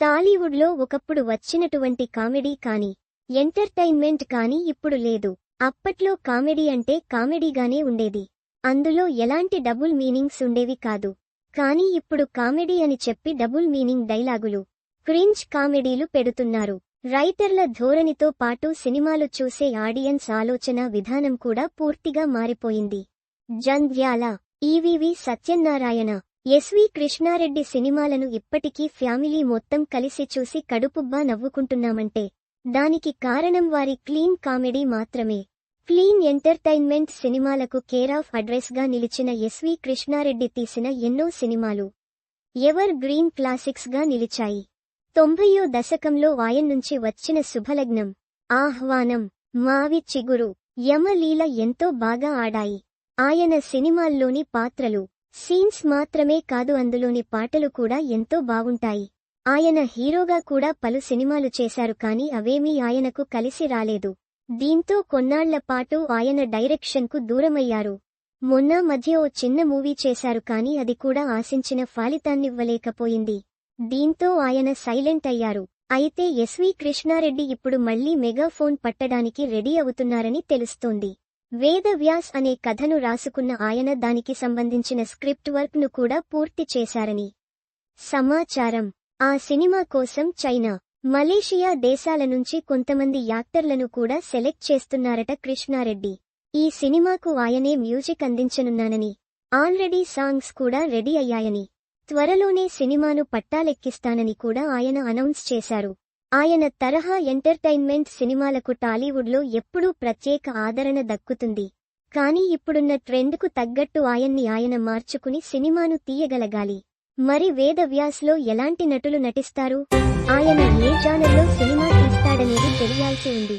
టాలీవుడ్లో ఒకప్పుడు వచ్చినటువంటి కామెడీ కాని ఎంటర్టైన్మెంట్ కాని ఇప్పుడు లేదు. అప్పట్లో కామెడీ అంటే కామెడీగానే ఉండేది. అందులో ఎలాంటి డబుల్ మీనింగ్స్ ఉండేవి కాదు. కానీ ఇప్పుడు కామెడీ అని చెప్పి డబుల్ మీనింగ్ డైలాగులు క్రింజ్ కామెడీలు పెడుతున్నారు. రైటర్ల ధోరణితో పాటు సినిమాలు చూసే ఆడియన్స్ ఆలోచన విధానం కూడా పూర్తిగా మారిపోయింది. జంధ్యాల ఈవీవి సత్యనారాయణ ఎస్వి కృష్ణారెడ్డి సినిమాలను ఇప్పటికీ ఫ్యామిలీ మొత్తం కలిసి చూసి కడుపుబ్బా నవ్వుకుంటున్నామంటే దానికి కారణం వారి క్లీన్ కామెడీ మాత్రమే. క్లీన్ ఎంటర్టైన్మెంట్ సినిమాలకు కేర్ ఆఫ్గా నిలిచిన ఎస్వి కృష్ణారెడ్డి తీసిన ఎన్నో సినిమాలు ఎవర్ గ్రీన్ క్లాసిక్స్గా నిలిచాయి. తొంభయో దశకంలో ఆయన నుంచి వచ్చిన శుభలగ్నం ఆహ్వానం మావి చిగురు యమలీల ఎంతో బాగా ఆడాయి. ఆయన సినిమాల్లోని పాత్రలు సీన్స్ మాత్రమే కాదు అందులోని పాటలు కూడా ఎంతో బావుంటాయి ఆయన హీరోగా కూడా పలు సినిమాలు చేశారు కాని అవేమీ ఆయనకు కలిసి రాలేదు. దీంతో కొన్నాళ్ళపాటు ఆయన డైరెక్షన్కు దూరమయ్యారు. మొన్న మధ్య ఓ చిన్న మూవీ చేశారు కాని అది కూడా ఆశించిన ఫలితాన్నివ్వలేకపోయింది. దీంతో ఆయన సైలెంట్ అయ్యారు. అయితే ఎస్వి కృష్ణారెడ్డి ఇప్పుడు మళ్ళీ మెగాఫోన్ పట్టడానికి రెడీ అవుతున్నారని తెలుస్తోంది. వేదవ్యాస్ అనే కథను రాసుకున్న ఆయన దానికి సంబంధించిన స్క్రిప్ట్ వర్క్ను కూడా పూర్తి చేశారని. సమాచారం. ఆ సినిమా కోసం చైనా మలేషియా దేశాల నుంచి కొంతమంది యాక్టర్లను కూడా సెలెక్ట్ చేస్తున్నారట కృష్ణారెడ్డి. ఈ సినిమాకు ఆయనే మ్యూజిక్ అందించనున్నానని ఆల్రెడీ సాంగ్స్ కూడా రెడీ అయ్యాయని త్వరలోనే సినిమాను పట్టాలెక్కిస్తానని కూడా ఆయన అనౌన్స్ చేశారు. ఆయన తరహా ఎంటర్టైన్మెంట్ సినిమాలకు టాలీవుడ్లో ఎప్పుడూ ప్రత్యేక ఆదరణ దక్కుతుంది. కానీ ఇప్పుడున్న ట్రెండ్కు తగ్గట్టు ఆయన్ని ఆయన మార్చుకుని సినిమాను తీయగలగాలి. మరి వేదవ్యాస్లో ఎలాంటి నటులు నటిస్తారు? ఆయన ఏ జానర్లో సినిమా తీస్తాడనేది తెలియాల్సి ఉంది.